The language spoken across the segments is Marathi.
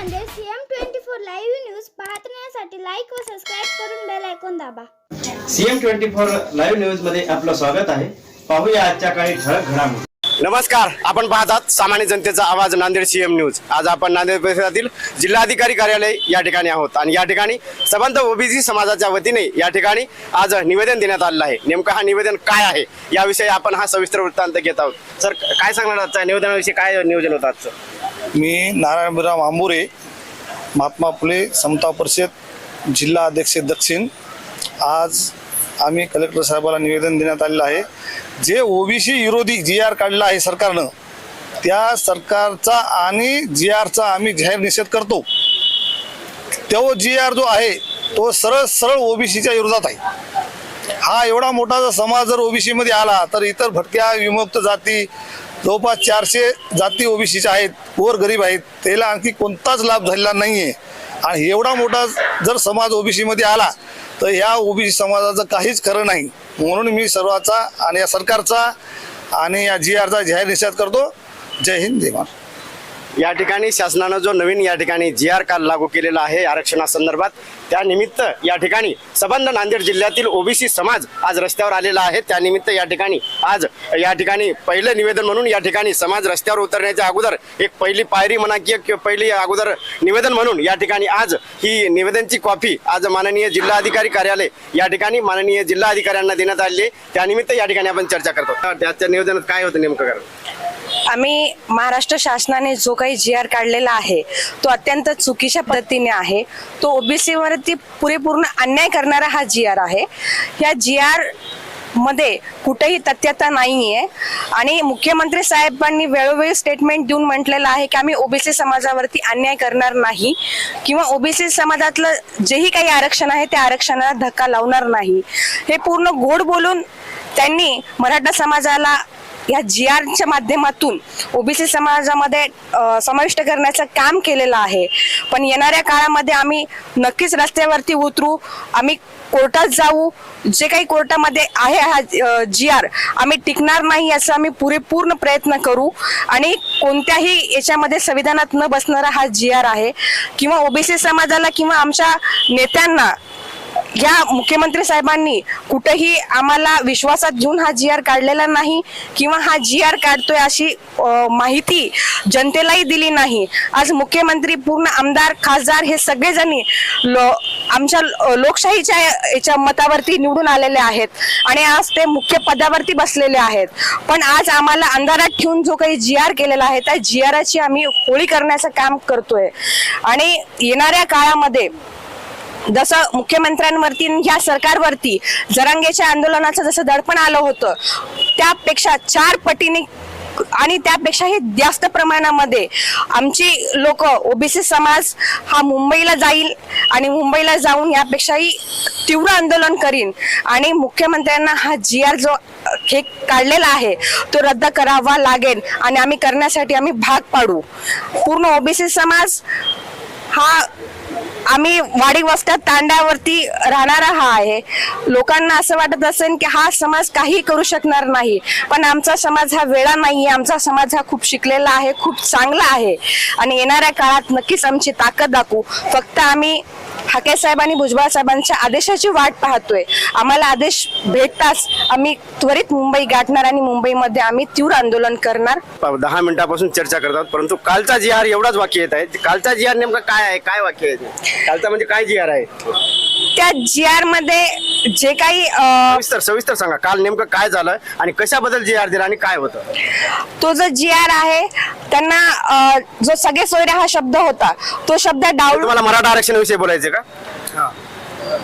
CM twenty four live news पाहण्यासाठी लाईक व सबस्क्राईब करून बेल ऐकून दाबा. सीएम ट्वेंटी फोर लाईव्ह न्यूजमध्ये आपलं स्वागत आहे. पाहूया आजच्या काही ठळक घडामोडी. नमस्कार आपण पाहतात सामान्य जनतेचा आवाज नांदेड सीएम न्यूज आज आपण नांदेड परिसरातील जिल्हाधिकारी कार्यालय या ठिकाणी आहोत आणि या ठिकाणी सबंध ओबीसी समाजाच्या वतीने या ठिकाणी आज निवेदन देण्यात आलेलं आहे. नेमकं हा निवेदन काय आहे? याविषयी आपण हा सविस्तर वृत्तांत घेत आहोत. सर काय सांगणार आजच्या निवेदनाविषयी काय नियोजन होतं आजचं? मी नारायणराव आंबुरे महात्मा फुले समता परिषद जिल्हा अध्यक्ष दक्षिण. आज आम्ही कलेक्टर साहेबाला निवेदन देण्यात आलेलं आहे. जे ओबीसी विरोधी जी आर काढला आहे सरकारनं त्या सरकारचा आणि जी आरचा आम्ही जाहीर निषेध करतो. तो जी आर जो आहे तो सरळ सरळ ओबीसीच्या विरोधात आहे. हा एवढा मोठा जर समाज जर ओबीसीमध्ये आला तर इतर भटक्या विमुक्त जाती जवळपास चारशे जाती ओबीसीच्या आहेत वर गरीब आहेत त्याला आणखी कोणताच लाभ झालेला नाहीये. आणि एवढा मोठा जर समाज ओबीसी मध्ये आला तर ह्या ओबीसी समाजाचं काहीच खरं नाही. म्हणून मी सर्वाचा आणि या सरकारचा आणि या जी आरचा जाहीर निषेध करतो. जय हिंद जय महाराष्ट्र. या ठिकाणी शासनानं जो नवीन या ठिकाणी जी आर काल लागू केलेला आहे आरक्षणासंदर्भात त्यानिमित्त या ठिकाणी सबंध नांदेड जिल्ह्यातील ओबीसी समाज आज रस्त्यावर आलेला आहे. त्यानिमित्त या ठिकाणी आज या ठिकाणी पहिलं निवेदन म्हणून या ठिकाणी समाज रस्त्यावर उतरण्याच्या अगोदर एक पहिली पायरी म्हणा की पहिली अगोदर निवेदन म्हणून या ठिकाणी आज ही निवेदनची कॉपी आज माननीय जिल्हाधिकारी कार्यालय या ठिकाणी माननीय जिल्हाधिकाऱ्यांना देण्यात आली त्यानिमित्त या ठिकाणी आपण चर्चा करतो. त्याच्या निवेदनात काय होतं नेमकं कारण? आम्ही महाराष्ट्र शासनाने जो काही जी आर काढलेला आहे तो अत्यंत चुकीच्या पद्धतीने आहे. तो ओबीसीवरती पुरेपूर्ण अन्याय करणारा हा जी आर आहे. या जी आरमध्ये कुठेही तथ्यता नाहीये आणि मुख्यमंत्री साहेबांनी वेळोवेळी स्टेटमेंट देऊन म्हटलेलं आहे की आम्ही ओबीसी समाजावरती अन्याय करणार नाही किंवा ओबीसी समाजातलं जेही काही आरक्षण आहे त्या आरक्षणाला धक्का लावणार नाही. हे पूर्ण गोड बोलून त्यांनी मराठा समाजाला या जी आरच्या माध्यमातून ओबीसी समाजामध्ये समाविष्ट करण्याचं काम केलेलं आहे. पण येणाऱ्या काळामध्ये आम्ही नक्कीच रस्त्यावरती उतरू आम्ही कोर्टात जाऊ. जे काही कोर्टामध्ये आहे हा जी आर आम्ही टिकणार नाही याचा आम्ही पुरेपूर्ण प्रयत्न करू. आणि कोणत्याही याच्यामध्ये संविधानात न बसणारा हा जी आर आहे. किंवा ओबीसी समाजाला किंवा आमच्या नेत्यांना या मुख्यमंत्री साहेबांनी कुठेही आम्हाला विश्वासात घेऊन हा जी आर काढलेला नाही किंवा हा जी आर काढतोय अशी माहिती जनतेलाही दिली नाही. आज मुख्यमंत्री पूर्ण आमदार खासदार हे सगळेजणी लो आमच्या लोकशाहीच्या याच्या मतावरती निवडून आलेले आहेत. आणि आज ते मुख्य पदावरती बसलेले आहेत. पण आज आम्हाला अंधारात ठेवून जो काही जी आर केलेला आहे त्या जी आरची आम्ही होळी करण्याचं काम करतोय. आणि येणाऱ्या काळामध्ये जसं मुख्यमंत्र्यांवरती ह्या सरकारवरती जरांगेच्या आंदोलनाचं जसं दडपण आलं होतं त्यापेक्षा चार पटीने आणि त्यापेक्षाही जास्त प्रमाणामध्ये आमची लोक ओबीसी समाज हा मुंबईला जाईल आणि मुंबईला जाऊन यापेक्षाही तीव्र आंदोलन करीन आणि मुख्यमंत्र्यांना हा जी आर जो हे काढलेला आहे तो रद्द करावा लागेल आणि आम्ही करण्यासाठी आम्ही भाग पाडू. पूर्ण ओबीसी समाज हा आम्ही वाडी वस्त्यात तांड्यावरती राहणारा हा आहे. लोकांना असं वाटत असेल की हा समाज काही करू शकणार नाही. पण आमचा समाज हा वेळा नाही आमचा समाज हा खूप शिकलेला आहे खूप चांगला आहे. आणि येणाऱ्या काळात नक्कीच आमची ताकद दाखवू. फक्त आम्ही हाके साहेब आणि भुजबळ साहेबांच्या आदेशाची वाट पाहतोय. आम्हाला आदेश भेटताच आम्ही त्वरित मुंबई गाठणार आणि मुंबईमध्ये आम्ही तीव्र आंदोलन करणार. दहा मिनिटापासून चर्चा करतात परंतु कालचा जी आर एवढाच वाक्य येत आहे. कालचा जी आर नेमका काय आहे? काय वाक्य आहे? कालचा म्हणजे काय जी आर आहे? त्या जी आरमध्ये जे काही सविस्तर सविस्तर सांगा काल नेमकं काय झालं आणि कशाबद्दल जी आर दिला आणि काय होतं? तो जो जी आर आहे त्यांना जो सगळे सोयरे हा शब्द होता तो शब्द डावलून तुम्हाला मराठा आरक्षणाविषयी बोलायचे का?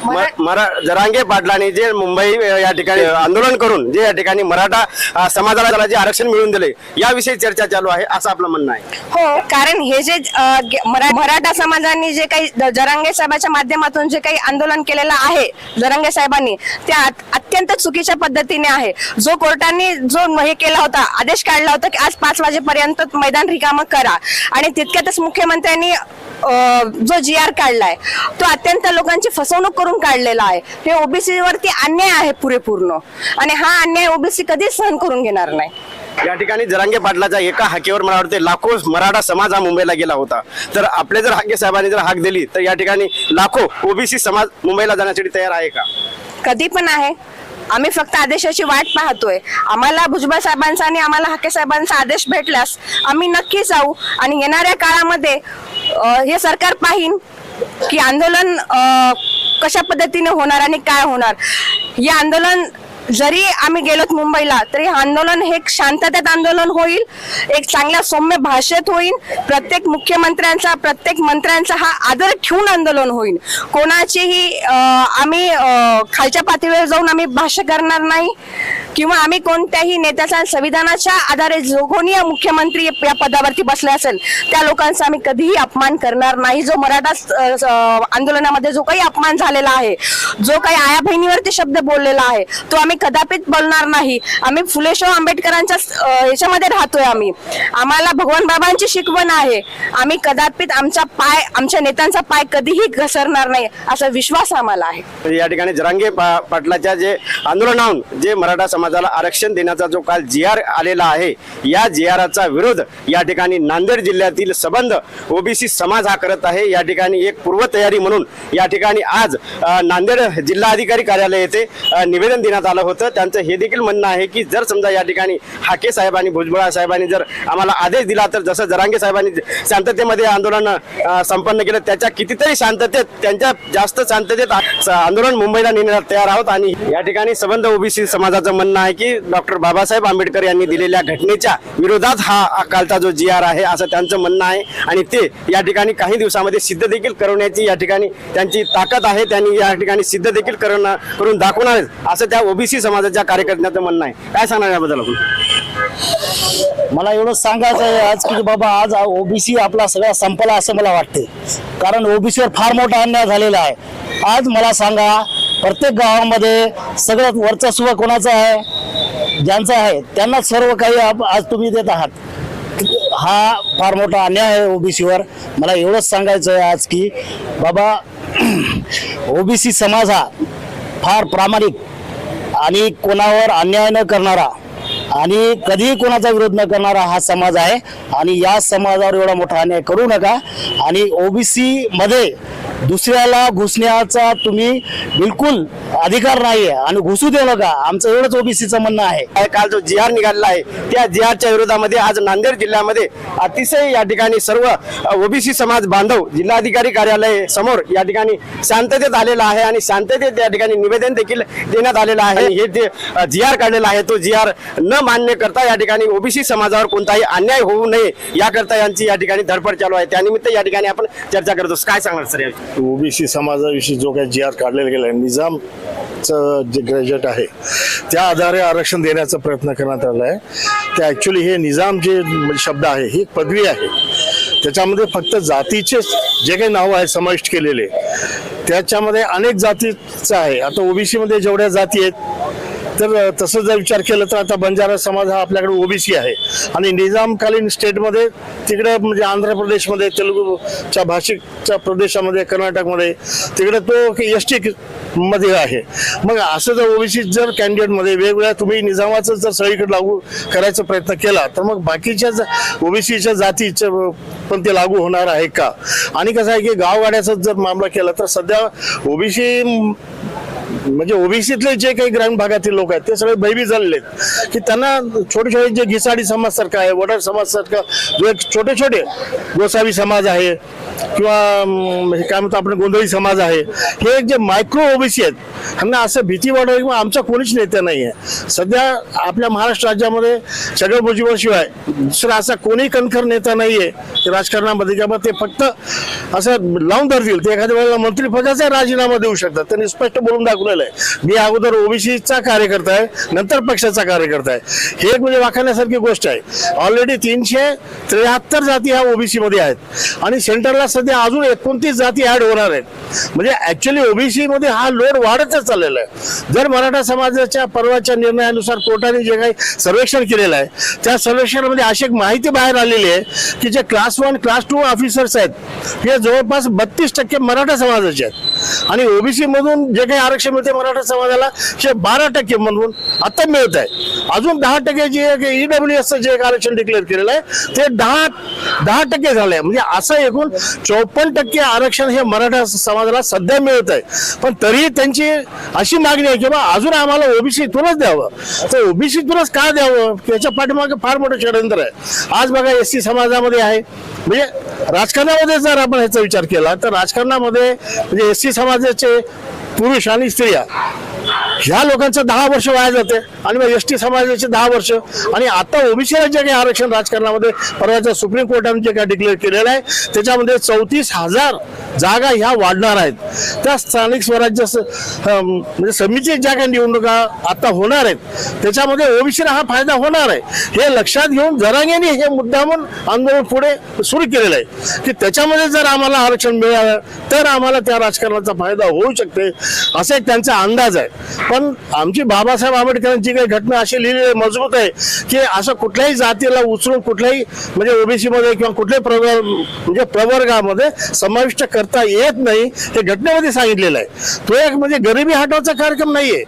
म- मरा जरांगे पाटलांनी जे मुंबई अ, या ठिकाणी आंदोलन करून जे या ठिकाणी मराठा अ, समाजाला त्याला जे आरक्षण मिळवून दिले याविषयी चर्चा चालू आहे असं आपलं म्हणणं आहे. हो कारण हे जे अ, गे- मरा- मराठा समाजाने जे काही द- जरांगे साहेबाच्या माध्यमातून जे काही आंदोलन केलेलं आहे जरांगे साहेबांनी ते अत- अत्यंत चुकीच्या पद्धतीने आहे. जो कोर्टाने जो हे केला होता आदेश काढला होता की आज पाच वाजेपर्यंत मैदान रिकामं करा. आणि तितक्यातच मुख्यमंत्र्यांनी जो जी आर काढलाय तो अत्यंत लोकांची फसवणूक करून काढलेला आहे. हे ओबीसी वरती अन्याय आहे पुरेपूर्ण. आणि हा अन्याय ओबीसी कधीच सहन करून घेणार नाही. या ठिकाणी जरांगे पाटलाच्या एका हाकेवर मला वाटते लाखो मराठा समाज हा मुंबईला गेला होता. तर आपले जर हाके साहेबांनी जर हाक दिली तर या ठिकाणी लाखो ओबीसी समाज मुंबईला जाण्यासाठी तयार आहे का? कधी पण आहे. आम्ही फक्त आदेशाची वाट पाहतोय. आम्हाला भुजबळ साहेबांचा आणि आम्हाला हाके साहेबांचा आदेश भेटल्यास आम्ही नक्की जाऊ. आणि येणाऱ्या काळामध्ये हे सरकार पाहिन की आंदोलन कशा पद्धतीने होणार आणि काय होणार? हे आंदोलन जरी आम्ही गेलोत मुंबईला तरी आंदोलन हे एक शांततेत आंदोलन होईल एक चांगल्या सौम्य भाषेत होईल. प्रत्येक मुख्यमंत्र्यांचा प्रत्येक मंत्र्यांचा हा आदर ठेवून आंदोलन होईल. कोणाचीही आम्ही खालच्या पातळीवर जाऊन आम्ही भाष्य करणार नाही किंवा आम्ही कोणत्याही नेत्याचा संविधानाच्या आधारे जो कोणी मुख्यमंत्री या पदावरती बसले असेल त्या लोकांचा आम्ही कधीही अपमान करणार नाही. जो मराठा आंदोलनामध्ये जो काही अपमान झालेला आहे जो काही आया बहिणीवरती शब्द बोललेला आहे तो आम्ही कदापित बोलणार नाही. आम्ही फुले शाहू आंबेडकरांच्या याच्यामध्ये राहतोय आम्ही. आम्हाला भगवान बाबांची शिकवण आहे. आम्ही कदापित आमचा पाय आमच्या नेत्यांचा पाय कधीही घसरणार नाही असा विश्वास आम्हाला आहे. या ठिकाणी जरांगे पाटलाच्या जे आंदोलनाहून जे मराठा समाजाला आरक्षण देण्याचा जो काल जी आर आलेला आहे या जीआरचा विरोध या ठिकाणी नांदेड जिल्ह्यातील संबंध ओबीसी समाज हा करत आहे. या ठिकाणी एक पूर्वतयारी म्हणून या ठिकाणी आज नांदेड जिल्हाधिकारी कार्यालय येथे निवेदन देण्यात आलं होतं. त्यांचं हे देखील म्हणणं आहे की जर समजा या ठिकाणी हाके साहेबांनी भुजबळा साहेबांनी जर आम्हाला आदेश दिला तर जसं जरांगे साहेबांनी शांततेमध्ये आंदोलन संपन्न केलं त्याच्या कितीतरी शांततेत त्यांच्या जास्त शांततेत आंदोलन मुंबईला नेण्यात तयार आहोत. आणि या ठिकाणी संबंध ओबीसी समाजाचं म्हणणं आहे की डॉक्टर बाबासाहेब आंबेडकर यांनी दिलेल्या घटनेच्या विरोधात हा कालचा जो जी आर आहे असं त्यांचं म्हणणं आहे. आणि ते या ठिकाणी काही दिवसामध्ये सिद्ध देखील करवण्याची या ठिकाणी त्यांची ताकद आहे. त्यांनी या ठिकाणी सिद्ध देखील करून करून दाखवणार असं त्या ओबीसी समाजाच्या कार्यकर्त्यांचं म्हणणं आहे. काय सांगणार याबद्दल आपण? मला एवढं सांगायचं आहे आज की बाबा आज ओबीसी आपला सगळा संपला असं मला वाटते कारण ओबीसीवर फार मोठा अन्याय झालेला आहे. आज मला सांगा प्रत्येक गावामध्ये सगळ्यात वर्चस्व कोणाचं आहे? ज्यांचं आहे त्यांना सर्व काही आज तुम्ही देत आहात. हा फार मोठा अन्याय आहे ओबीसीवर. मला एवढंच सांगायचं आहे आज की बाबा ओबीसी समाज हा फार प्रामाणिक आणि कोणावर अन्याय न करणारा आणि कधीही कोणाचा विरोध न करणारा हा समाज आहे. आणि या समाजावर एवढा मोठा अन्याय करू नका. आणि ओबीसी मध्ये दुसऱ्याला घुसण्याचा तुम्ही बिलकुल अधिकार नाहीये आणि घुसू देऊ नका. आमचं एवढंच ओबीसीचं म्हणणं आहे. काल जो जी आर निघालेला आहे त्या जिहारच्या विरोधामध्ये आज नांदेड जिल्ह्यामध्ये अतिशय या ठिकाणी सर्व ओबीसी समाज बांधव जिल्हाधिकारी कार्यालय समोर या ठिकाणी शांततेत आलेला आहे आणि शांततेत या ठिकाणी निवेदन देखील देण्यात आलेलं आहे. हे जे जी आर काढलेला आहे तो जी आर न मान्य करता या ठिकाणी ओबीसी समाजावर कोणताही अन्याय होऊ नये याकरता यांची या ठिकाणी धडपड चालू आहे. त्यानिमित्त या ठिकाणी आपण चर्चा करतो काय सांगणार सर याविषयी? ओबीसी समाजाविषयी जो काही जी आर काढलेला गेला आहे निजामचं जे ग्रॅज्युएट आहे त्या आधारे आरक्षण देण्याचा प्रयत्न करण्यात आला आहे ते ॲक्च्युली हे निजाम जे शब्द आहे ही पदवी आहे. त्याच्यामध्ये फक्त जातीचे जे काही नावं आहेत समाविष्ट केलेले त्याच्यामध्ये अनेक जातीचं आहे. आता ओबीसीमध्ये जेवढ्या जाती आहेत तर तसं जर विचार केला तर आता बंजारा समाज हा आपल्याकडे ओबीसी आहे. आणि निजामकालीन स्टेटमध्ये तिकडे म्हणजे आंध्र प्रदेशमध्ये तेलुगूच्या भाषिकच्या प्रदेशामध्ये कर्नाटकमध्ये तिकडे तो एस टी मध्ये आहे. मग असं जर ओबीसी जर कॅन्डिडेटमध्ये वेगवेगळ्या तुम्ही निजामाचं जर सगळीकडे लागू करायचा प्रयत्न केला तर मग बाकीच्या ओबीसीच्या जातीचं पण ते लागू होणार आहे का? आणि कसं आहे की गावगाड्याचा जर मामला केला तर सध्या ओबीसी म्हणजे ओबीसीतले जे काही ग्रामीण भागातील लोक आहेत ते सगळे भयभीत झालेले आहेत. की त्यांना छोटे छोटे जे घिसाडी समाज सारखा आहे वडार समाज सारखा जो एक छोटे छोटे गोसावी समाज आहे किंवा काय म्हणतो आपण गोंधळी समाज आहे हे एक जे मायक्रो ओबीसी आहेत ह्यांना असं भीती वाटत किंवा आमचा कोणीच नेता नाही आहे. सध्या आपल्या महाराष्ट्र राज्यामध्ये छगन भुजबळशिवाय दुसरा असा कोणी कणखर नेता नाहीये आहे राजकारणामध्ये किंवा ते फक्त असं लावून धरतील. ते एखाद्या वेळेला मंत्रिपदाचा राजीनामा देऊ शकतात. त्यांनी स्पष्ट बोलून दाखवलेलं आहे. मी अगोदर ओबीसीचा कार्यकर्ता आहे नंतर पक्षाचा कार्यकर्ता आहे. हे एक म्हणजे वाखाण्यासारखी गोष्ट आहे. ऑलरेडी तीनशे त्र्याहत्तर जाती ह्या ओबीसी मध्ये आहेत. आणि सेंटरला सध्या अजून एकोणतीस जाती ऍड होणार आहेत. म्हणजे ऍक्च्युली ओबीसी मध्ये हा लोड वाढतच चाललेला आहे. जर मराठा समाजाच्या परवाच्या निर्णयानुसार कोर्टाने जे काही सर्वेक्षण केलेलं आहे त्या सर्वेक्षणामध्ये अशी एक माहिती बाहेर आलेली आहे की जे class one class two officers आहेत हे जवळपास बत्तीस टक्के मराठा समाजाचे आहेत. आणि ओबीसी मधून जे काही आरक्षण आरक्षण मिळते मराठा समाजाला हे बारा टक्के म्हणून आता मिळत आहे अजून दहा टक्के जे ईडब्ल्यू एसचं जे एक आरक्षण डिक्लेअर केलेलं आहे ते दहा दहा टक्के झालंय. म्हणजे असं एकूण चौपन्न टक्के आरक्षण हे मराठा समाजाला सध्या मिळत आहे पण तरी त्यांची अशी मागणी आहे की बा अजून आम्हाला ओबीसीतूनच द्यावं. तर ओबीसीतूनच का द्यावं? त्याच्या पाठीमागे फार मोठं षडयंत्र आहे. आज बघा एस सी समाजामध्ये आहे. म्हणजे राजकारणामध्ये जर आपण ह्याचा विचार केला तर राजकारणामध्ये म्हणजे एस सी समाजाचे पुरुष आणि स्त्रिया ह्या लोकांचं दहा वर्ष वाया जाते. आणि मग एस टी समाजाचे दहा वर्ष. आणि आता ओबीसीला जे काही आरक्षण राजकारणामध्ये परवाच्या सुप्रीम कोर्टाने जे काही डिक्लेअर केलेलं आहे त्याच्यामध्ये चौतीस हजार जागा ह्या वाढणार आहेत. त्या स्थानिक स्वराज्य म्हणजे समिती ज्या काही निवडणुका आता होणार आहेत त्याच्यामध्ये ओबीसीला हा फायदा होणार आहे. हे लक्षात घेऊन जरांगेने हे मुद्दामून आंदोलन पुढे सुरू केलेलं आहे. की त्याच्यामध्ये जर आम्हाला आरक्षण मिळालं तर आम्हाला त्या राजकारणाचा फायदा होऊ शकते असा एक त्यांचा अंदाज आहे. पण आमची बाबासाहेब आंबेडकरांची काही घटना अशी लिहिलेली मजबूत आहे की असं कुठल्याही जातीला उचलून कुठल्याही म्हणजे ओबीसीमध्ये किंवा कुठल्याही प्रवर्ग म्हणजे प्रवर्गामध्ये समाविष्ट करता येत नाही हे घटनेमध्ये सांगितलेलं आहे. तो एक म्हणजे गरिबी हटवाचा कार्यक्रम नाहीये.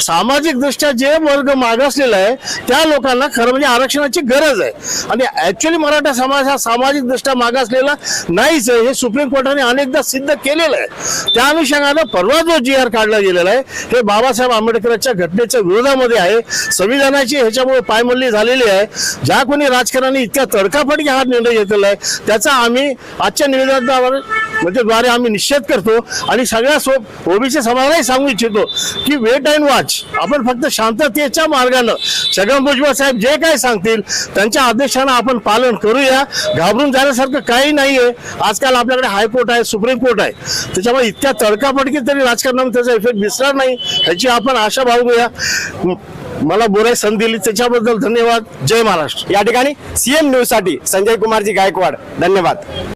सामाजिक दृष्ट्या जे वर्ग मागासलेला आहे त्या लोकांना खरं म्हणजे आरक्षणाची गरज आहे. आणि ऍक्च्युली मराठा समाज हा सामाजिक दृष्ट्या मागासलेला नाहीच आहे हे सुप्रीम कोर्टाने अनेकदा सिद्ध केलेलं आहे. त्या अनुषंगानं परवा जो जी आर काढला गेलेला आहे हे बाबासाहेब आंबेडकरांच्या घटनेच्या विरोधामध्ये आहे. संविधानाची ह्याच्यामुळे पायमल्ली झालेली आहे. ज्या कोणी राजकारणाने इतक्या तडकाफडकी हा निर्णय घेतलेला आहे त्याचा आम्ही आजच्या निवेदनावर म्हणजे द्वारे आम्ही निषेध करतो आणि सगळ्या सो ओबीसी समाजालाही सांगू इच्छितो की वेट अँड वॉच आपण फक्त शांततेच्या मार्गानं छगन भुजबळ साहेब जे काय सांगतील त्यांच्या आदेशानं आपण पालन करूया. घाबरून जाण्यासारखं काही नाहीये. आजकाल आपल्याकडे हायकोर्ट आहे सुप्रीम कोर्ट आहे. त्याच्यामुळे इतक्या तडकापडकीत तरी राजकारणामध्ये त्याचा इफेक्ट दिसणार नाही ह्याची आपण आशा बाळगूया. मला बोलायची संधी दिली. त्याच्याबद्दल धन्यवाद. जय महाराष्ट्र. या ठिकाणी सीएम न्यूजसाठी संजय कुमारजी गायकवाड. धन्यवाद.